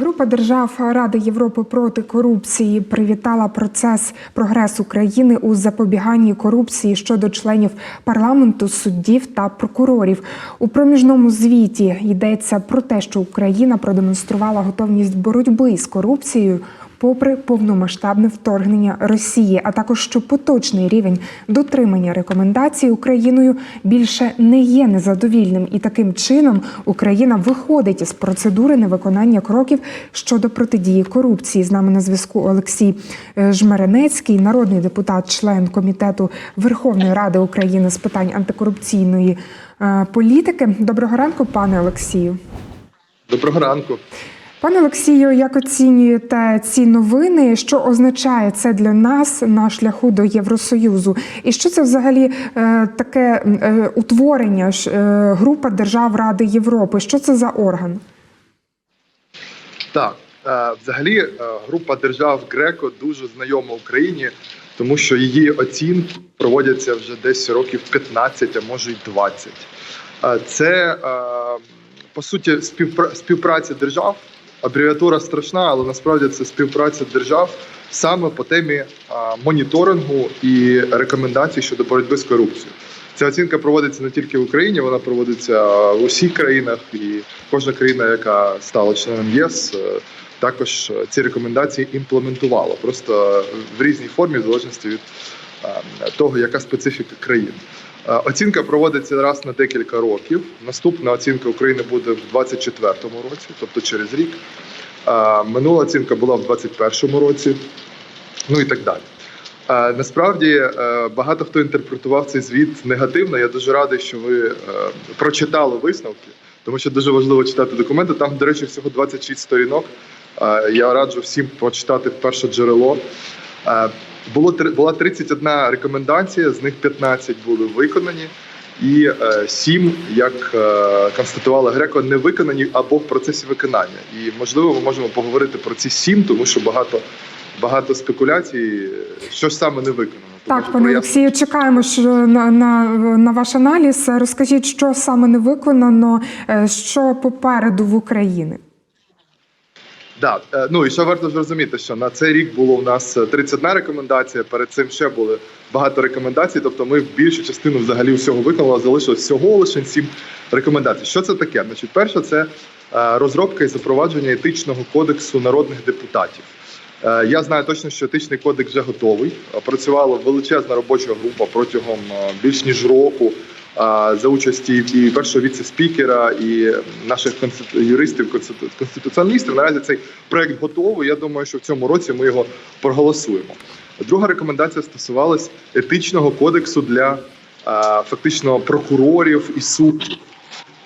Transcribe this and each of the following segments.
Група держав Ради Європи проти корупції привітала процес прогрес України у запобіганні корупції щодо членів парламенту, суддів та прокурорів. У проміжному звіті йдеться про те, що Україна продемонструвала готовність боротьби з корупцією. Попри повномасштабне вторгнення Росії, а також що поточний рівень дотримання рекомендацій Україною більше не є незадовільним, і таким чином Україна виходить із процедури невиконання кроків щодо протидії корупції. З нами на зв'язку Олексій е, Жмеренецький, народний депутат, член комітету Верховної Ради України з питань антикорупційної е, політики. Доброго ранку, пане Олексію. Доброго ранку. Пане Олексію, як оцінюєте ці новини? Що означає це для нас на шляху до Євросоюзу? І що це взагалі е, таке е, утворення ж е, група держав Ради Європи? Що це за орган? Так, е, взагалі, е, група держав Греко дуже знайома Україні, тому що її оцінки проводяться вже десь років 15, а може й 20. Е, Це е, по суті співпра- співпраця держав. Абревіатура страшна, але насправді це співпраця держав саме по темі моніторингу і рекомендацій щодо боротьби з корупцією. Ця оцінка проводиться не тільки в Україні, вона проводиться в усіх країнах, і кожна країна, яка стала членом ЄС, е, також е, ці рекомендації імплементувала просто в різній формі, в залежності від е, того, яка специфіка країн. Е, Оцінка проводиться раз на декілька років. Наступна оцінка України буде в 2024 році, тобто через рік. Е, Минула оцінка була в 2021 році, ну і так далі. Е, Насправді багато хто інтерпретував цей звіт негативно. Я дуже радий, що ви прочитали висновки, тому що дуже важливо читати документи. Там, до речі, всього 26 сторінок. Я раджу всім прочитати перше джерело. Е, Було була 31 рекомендація, з них 15 були виконані, і 7, як е, констатувала Греко, не виконані або в процесі виконання. І можливо, ми можемо поговорити про ці 7, тому що багато багато спекуляцій, що ж саме не виконано. Так, пане Олексію, чекаємо на, на, на ваш аналіз. Розкажіть, що саме не виконано, е, що попереду в Україні. Да, е, ну і що варто зрозуміти, що на цей рік було у нас е, 31 рекомендація. Перед цим ще були багато рекомендацій. Тобто, ми більшу частину взагалі всього виконали. Залишилось всього лише 7 рекомендацій. Що це таке? Значить, перше, це е, розробка і запровадження етичного кодексу народних депутатів. Е, Я знаю точно, що етичний кодекс вже готовий. Е, Працювала величезна робоча група протягом е, більш ніж року за участі і першого віце-спікера, і наших юристів, конституціоналістів. Наразі цей проект готовий. Я думаю, що в цьому році ми його проголосуємо. Друга рекомендація стосувалась етичного кодексу для фактично прокурорів і суддів.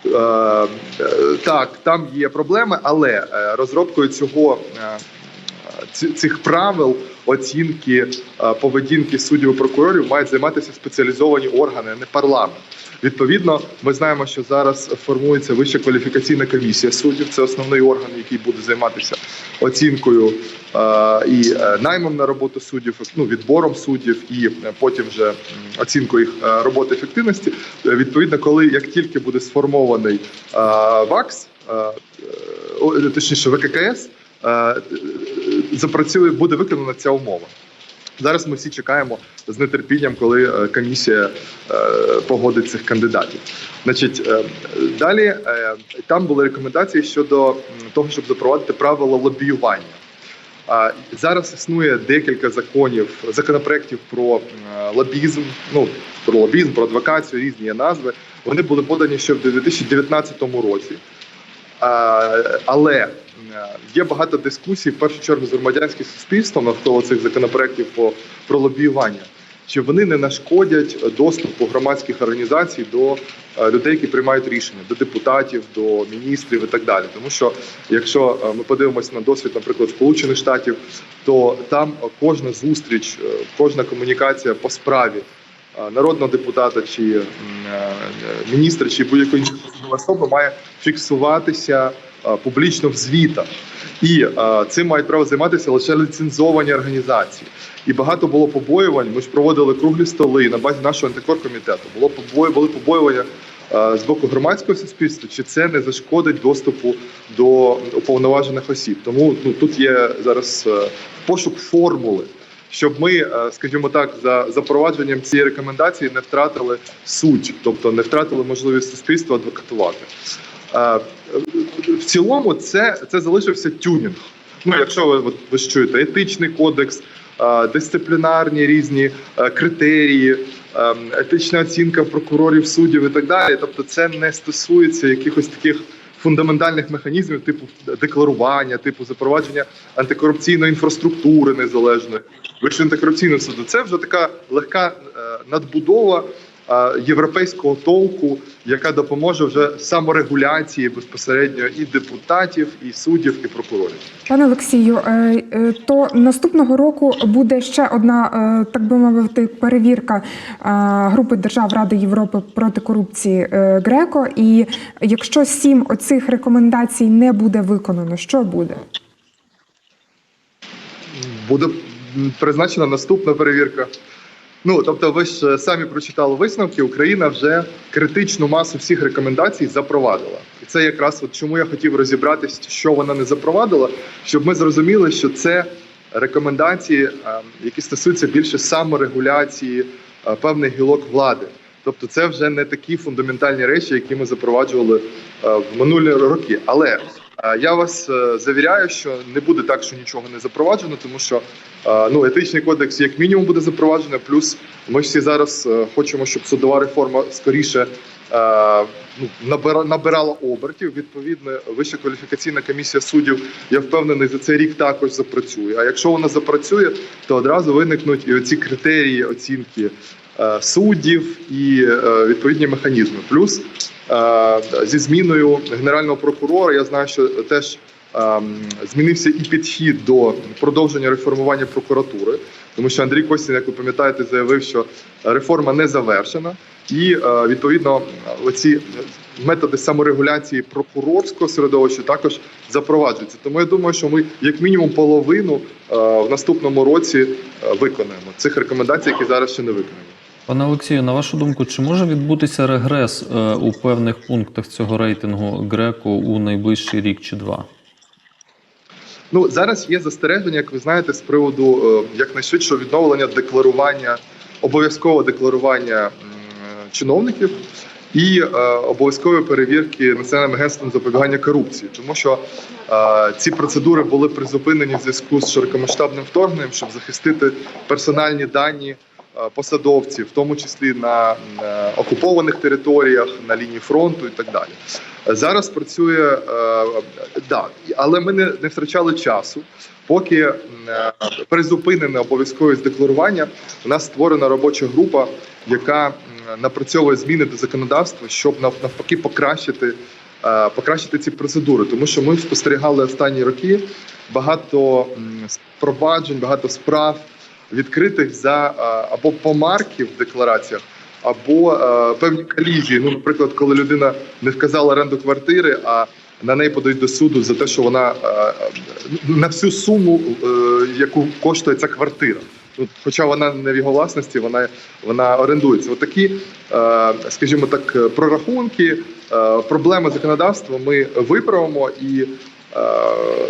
Е, е, Так, там є проблеми, але е, розробкою цього цих правил оцінки е, поведінки суддів і прокурорів мають займатися спеціалізовані органи, а не парламент. Відповідно, ми знаємо, що зараз формується вища кваліфікаційна комісія суддів. Це основний орган, який буде займатися оцінкою е, і е, наймом на роботу суддів, ну відбором суддів, і потім вже оцінкою їх роботи ефективності. Відповідно, коли як тільки буде сформований ВАКС, точніше ВККС, запрацює, буде виконана ця умова. Зараз ми всі чекаємо з нетерпінням, коли е, комісія е, погодить цих кандидатів. Значить, е, далі е, там були рекомендації щодо того, щоб запровадити правила лобіювання. Зараз існує декілька законів, законопроєктів про е, лобізм, ну про лобізм, про адвокацію, різні назви. Вони були подані ще в 2019 році. Але е, є багато дискусій, в першу чергу з громадянським суспільством навколо цих законопроєктів по про лобіювання. Чи вони не нашкодять доступу громадських організацій до е, людей, які приймають рішення, до депутатів, до міністрів і так далі? Тому що якщо е, ми подивимося на досвід, наприклад, Сполучених Штатів, то там кожна зустріч, е, кожна комунікація по справі е, народного депутата чи е, міністра, чи будь-якої особи має фіксуватися е, публічно в звітах. І е, цим мають право займатися лише ліцензовані організації. І багато було побоювань. Ми ж проводили круглі столи на базі нашого антикоркомітету. Було побої, були побоювання е, з боку громадського суспільства, чи це не зашкодить доступу до уповноважених осіб. Тому ну тут є зараз е, пошук формули, щоб ми, е, скажімо так, за запровадженням цієї рекомендації не втратили суть, тобто не втратили можливість суспільства адвокатувати. В цілому, це, це залишився тюнінг. Ну, якщо ви, от, ви чуєте, етичний кодекс, е, дисциплінарні різні е, критерії, е, етична оцінка прокурорів, суддів і так далі. Тобто, це не стосується якихось таких фундаментальних механізмів, типу декларування, типу запровадження антикорупційної інфраструктури незалежної, вищого антикорупційного суду. Це вже така легка е, надбудова європейського толку, яка допоможе вже саморегуляції безпосередньо і депутатів, і суддів, і прокурорів. Пане Олексію, е, е, то наступного року буде ще одна, е, так би мовити, перевірка е, групи держав Ради Європи проти корупції е, Греко. І якщо сім оцих рекомендацій не буде виконано, що буде? буде призначена наступна перевірка. Ну тобто, ви ж е, самі прочитали висновки. Україна вже критичну масу всіх рекомендацій запровадила, і це якраз от чому я хотів розібратися, що вона не запровадила, щоб ми зрозуміли, що це рекомендації, е, які стосуються більше саморегуляції е, певних гілок влади. Тобто, це вже не такі фундаментальні речі, які ми запроваджували в минулі роки. Але я вас е, завіряю, що не буде так, що нічого не запроваджено, тому що е, ну етичний кодекс як мінімум буде запроваджено. Плюс ми всі зараз е, хочемо, щоб судова реформа скоріше ну, набира- набирала обертів. Відповідно, вища кваліфікаційна комісія суддів. Я впевнений, за цей рік також запрацює. А якщо вона запрацює, то одразу виникнуть і оці критерії оцінки суддів і відповідні механізми. Плюс зі зміною генерального прокурора я знаю, що теж ем, змінився і підхід до продовження реформування прокуратури, тому що Андрій Костін, як ви пам'ятаєте, заявив, що реформа не завершена, і е, відповідно оці методи саморегуляції прокурорського середовища також запроваджуються. Тому я думаю, що ми як мінімум половину е, в наступному році е, виконаємо цих рекомендацій, які зараз ще не виконані. Пане Олексію, на вашу думку, чи може відбутися регрес е, у певних пунктах цього рейтингу Греко у найближчий рік чи два? Ну зараз є застереження, як ви знаєте, з приводу е, якнайшвидшого відновлення декларування, обов'язкового декларування м, чиновників і е, обов'язкової перевірки національним агентством запобігання корупції, тому що е, ці процедури були призупинені в зв'язку з широкомасштабним вторгненням, щоб захистити персональні дані е, посадовців, в тому числі на, на окупованих територіях, на лінії фронту і так далі. Зараз працює е, да, але ми не, не втрачали часу. Поки е, призупинене обов'язковість декларування, у нас створена робоча група, яка напрацьовує зміни до законодавства, щоб навпаки покращити, е, покращити ці процедури. Тому що ми спостерігали останні роки багато проваджень, багато справ відкритих за е, або помарки в деклараціях, або е, певні колізії. Ну, наприклад, коли людина не вказала оренду квартири, а на неї подають до суду за те, що вона е, на всю суму, яку коштує ця квартира. Ну, хоча вона не в його власності, вона, вона орендується. Отакі, скажімо так, прорахунки, проблеми законодавства ми виправимо і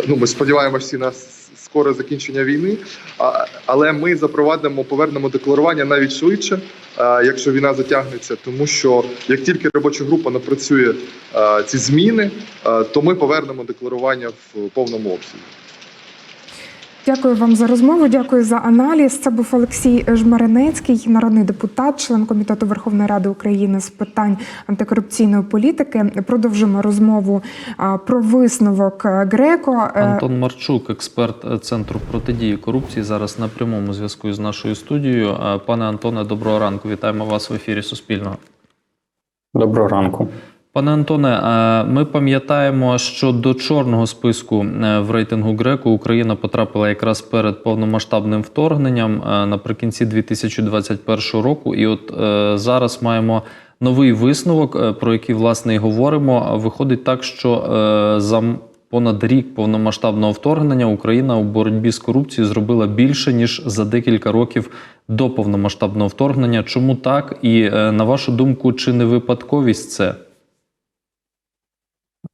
ну, ми сподіваємося всі на скоре закінчення війни. Але ми запровадимо, повернемо декларування навіть швидше, е, якщо війна затягнеться, тому що як тільки робоча група напрацює е, ці зміни, е, то ми повернемо декларування в повному обсязі. Дякую вам за розмову. Дякую за аналіз. Це був Олексій Жмаринецький, народний депутат, член комітету Верховної Ради України з питань антикорупційної політики. Продовжимо розмову про висновок е, Греко. Е, Антон Марчук, експерт Центру протидії корупції, зараз на прямому зв'язку з нашою студією. Е, Пане Антоне, доброго ранку. Вітаємо вас в ефірі Суспільного. Доброго ранку. Пане Антоне, е, ми пам'ятаємо, що до чорного списку е, в рейтингу Греко Україна потрапила якраз перед повномасштабним вторгненням е, наприкінці 2021 року. І от зараз маємо новий висновок, про який власне і говоримо. Виходить так, що за понад рік повномасштабного вторгнення Україна у боротьбі з корупцією зробила більше ніж за декілька років до повномасштабного вторгнення. Чому так? І на вашу думку, чи не випадковість це?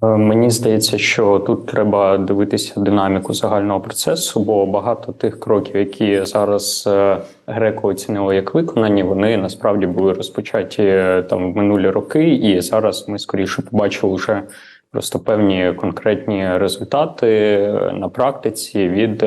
Е, Мені здається, що тут треба дивитися динаміку загального процесу, бо багато тих кроків, які зараз е, греко оцінили як виконані, вони насправді були розпочаті е, там в минулі роки, і зараз ми скоріше побачили вже просто певні конкретні результати на практиці від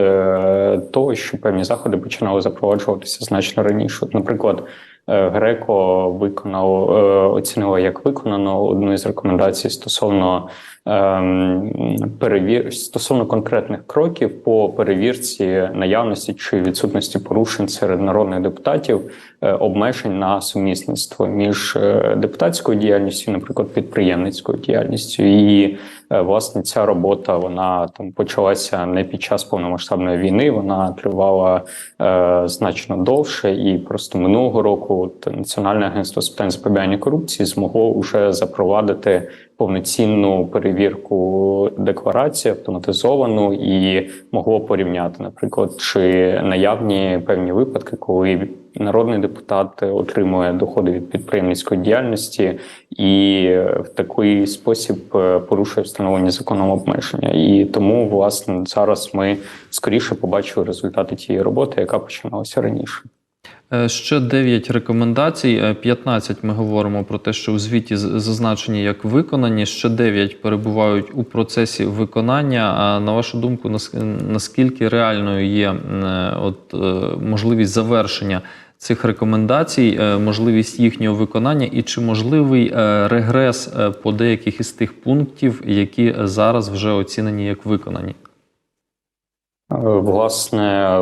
того, що певні заходи починали запроваджуватися значно раніше. Наприклад. Е, Греко виконав е, оцінила як виконано одну із рекомендацій стосовно ем, перевір стосовно конкретних кроків по перевірці наявності чи відсутності порушень серед народних депутатів е, обмежень на сумісництво між депутатською діяльністю, наприклад, підприємницькою діяльністю. І власне ця робота вона там почалася не під час повномасштабної війни, вона тривала е, значно довше, і просто минулого року от, Національне агентство з питань запобігання корупції змогло вже запровадити повноцінну перевірку декларації автоматизовану і могло порівняти, наприклад, чи наявні певні випадки, коли народний депутат отримує доходи від підприємницької діяльності і в такий спосіб е, порушує встановлені законом обмеження. І тому, власне, зараз ми скоріше побачили результати тієї роботи, яка починалася раніше. Е, Ще 9 рекомендацій. Е, 15 ми говоримо про те, що у звіті зазначені як виконані. Ще 9 перебувають у процесі виконання. А на вашу думку, наскільки реальною є е, от, е, можливість завершення цих рекомендацій, е, можливість їхнього виконання, і чи можливий е, регрес е, по деяких із тих пунктів, які зараз вже оцінені як виконані? Власне,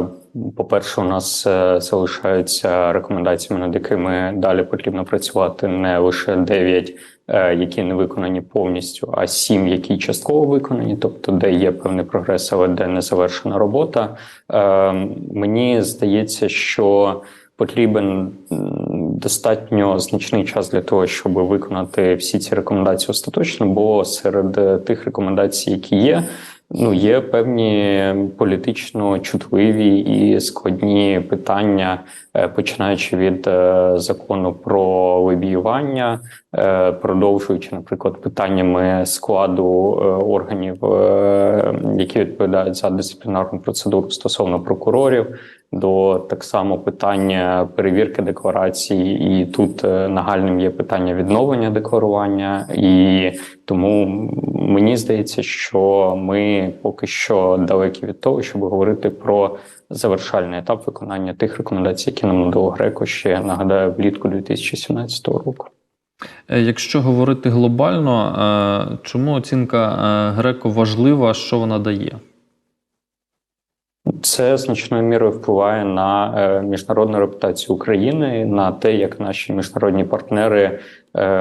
по-перше, у нас залишаються рекомендаціями, над якими далі потрібно працювати не лише 9, е, які не виконані повністю, а 7, які частково виконані, тобто де є певний прогрес, але де не завершена робота. Мені здається, що потрібен достатньо значний час для того, щоб виконати всі ці рекомендації остаточно, бо серед е, тих рекомендацій, які є, Ну, є певні політично чутливі і складні питання, е, починаючи від е, закону про лобіювання, продовжуючи, наприклад, питаннями складу органів, які відповідають за дисциплінарну процедуру стосовно прокурорів, до так само питання перевірки декларацій, і тут е, нагальним є питання відновлення декларування, і тому мені здається, що ми поки що далекі від того, щоб говорити про завершальний етап виконання тих рекомендацій, які нам надало Греко ще нагадаю влітку 2017 року. Е, Якщо говорити глобально, е, чому оцінка Греко важлива, що вона дає? Це значною мірою впливає на е, міжнародну репутацію України, на те, як наші міжнародні партнери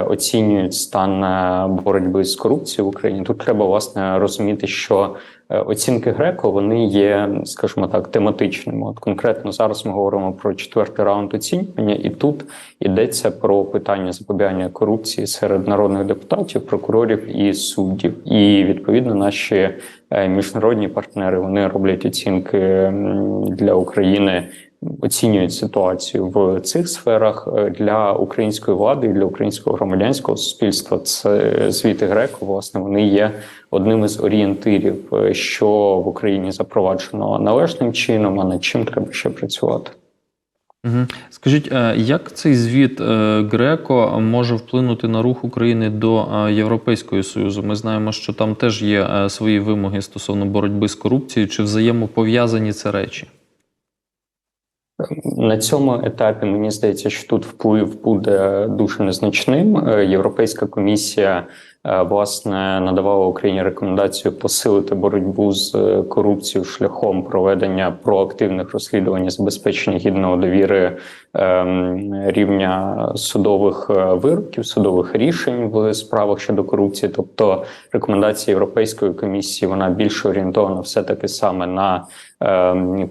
оцінюють стан е, боротьби з корупцією в Україні. Тут треба власне розуміти, що е, оцінки Греко вони є, скажімо так, тематичними. От конкретно зараз ми говоримо про четвертий раунд оцінювання, і тут йдеться про питання запобігання корупції серед народних депутатів, прокурорів і суддів. І відповідно наші е, міжнародні партнери вони роблять оцінки для України. Оцінюють ситуацію в цих сферах Е, для української влади і для українського громадянського суспільства. Це звіти Греко. Власне, вони є одним із орієнтирів, е, що в Україні запроваджено належним чином, а над чим треба ще працювати. Угу. Скажіть, е, як цей звіт Греко може вплинути на рух України до Європейського Союзу? Ми знаємо, що там теж є свої вимоги стосовно боротьби з корупцією. Чи взаємопов'язані це речі? На цьому етапі мені здається, що тут вплив буде дуже незначним. Е, Європейська комісія е, власне надавала Україні рекомендацію посилити боротьбу з е, корупцією шляхом проведення проактивних розслідувань забезпечення гідного довіри ем, рівня судових вироків, судових рішень в справах щодо корупції. Тобто рекомендація Європейської комісії вона більше орієнтована все таки саме на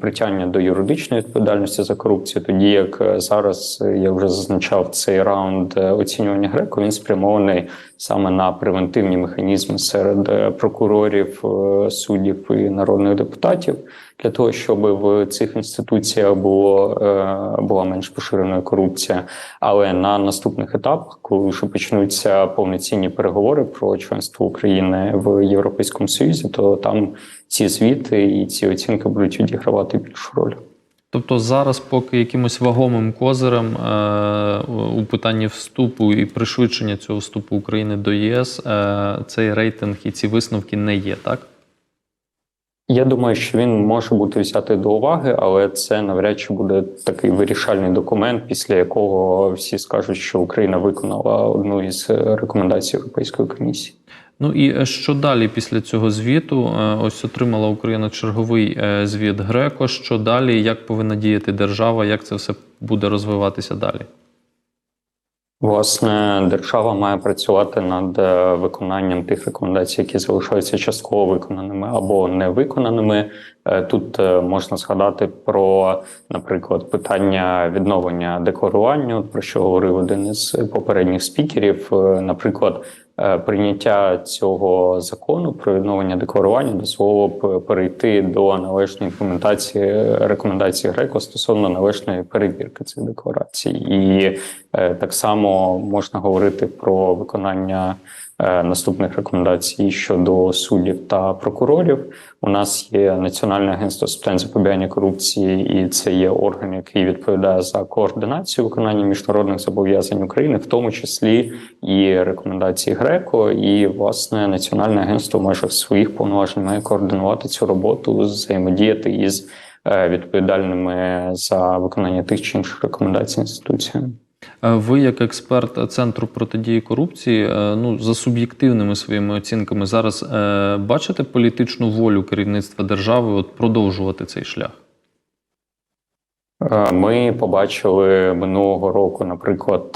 притягнення до юридичної відповідальності за корупцію, тоді як е, зараз е, я вже зазначав цей раунд е, оцінювання греко, він спрямований саме на превентивні механізми серед прокурорів, суддів і народних депутатів, для того, щоб в цих інституціях було була менш поширена корупція. Але на наступних етапах, коли вже почнуться повноцінні переговори про членство України в Європейському Союзі, то там ці звіти і ці оцінки будуть відігравати більшу роль. Тобто зараз, поки якимось вагомим козирем е, у питанні вступу і пришвидшення цього вступу України до ЄС, е, цей рейтинг і ці висновки не є, так? Я думаю, що він може бути взятий до уваги, але це навряд чи буде такий вирішальний документ, після якого всі скажуть, що Україна виконала одну із рекомендацій Європейської комісії. Ну і е, що далі після цього звіту? Е, Ось отримала Україна черговий е, звіт Греко. Що далі? Як повинна діяти держава? Як це все буде розвиватися далі? Власне, держава має працювати над виконанням тих рекомендацій, які залишаються частково виконаними або не виконаними. Тут можна згадати про, наприклад, питання відновлення декларування, про що говорив один із попередніх спікерів. Наприклад, прийняття цього закону про відновлення декларування дозволило б перейти до належної імплементації рекомендацій ГРЕКО стосовно належної перевірки цих декларацій, і е, так само можна говорити про виконання е, наступних рекомендацій щодо суддів та прокурорів. У нас є Національне агентство з питань запобігання корупції, і це є орган, який відповідає за координацію виконання міжнародних зобов'язань України, в тому числі і рекомендації ГРЕКО. І власне національне агентство в своїх повноважень координувати цю роботу, взаємодіяти із е, відповідальними за виконання тих чи інших рекомендацій інституціями. Е, Ви, як експерт центру протидії корупції, е, ну за суб'єктивними своїми оцінками, зараз е, бачите політичну волю керівництва держави от продовжувати цей шлях? Ми побачили минулого року, наприклад,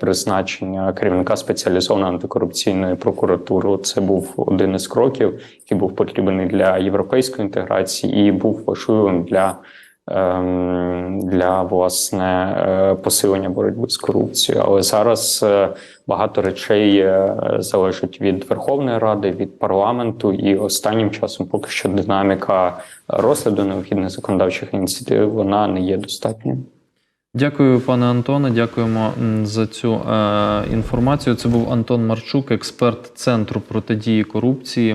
призначення керівника спеціалізованої антикорупційної прокуратури. Це був один із кроків, який був потрібний для європейської інтеграції і був важливим для, для власне е, посилення боротьби з корупцією. Але зараз е, багато речей е, залежить від Верховної Ради, від парламенту, і останнім часом поки що динаміка розгляду необхідних законодавчих ініціатив вона не є достатньою. Дякую, пане Антоне. Дякуємо за цю е, інформацію. Це був Антон Марчук, експерт центру протидії корупції.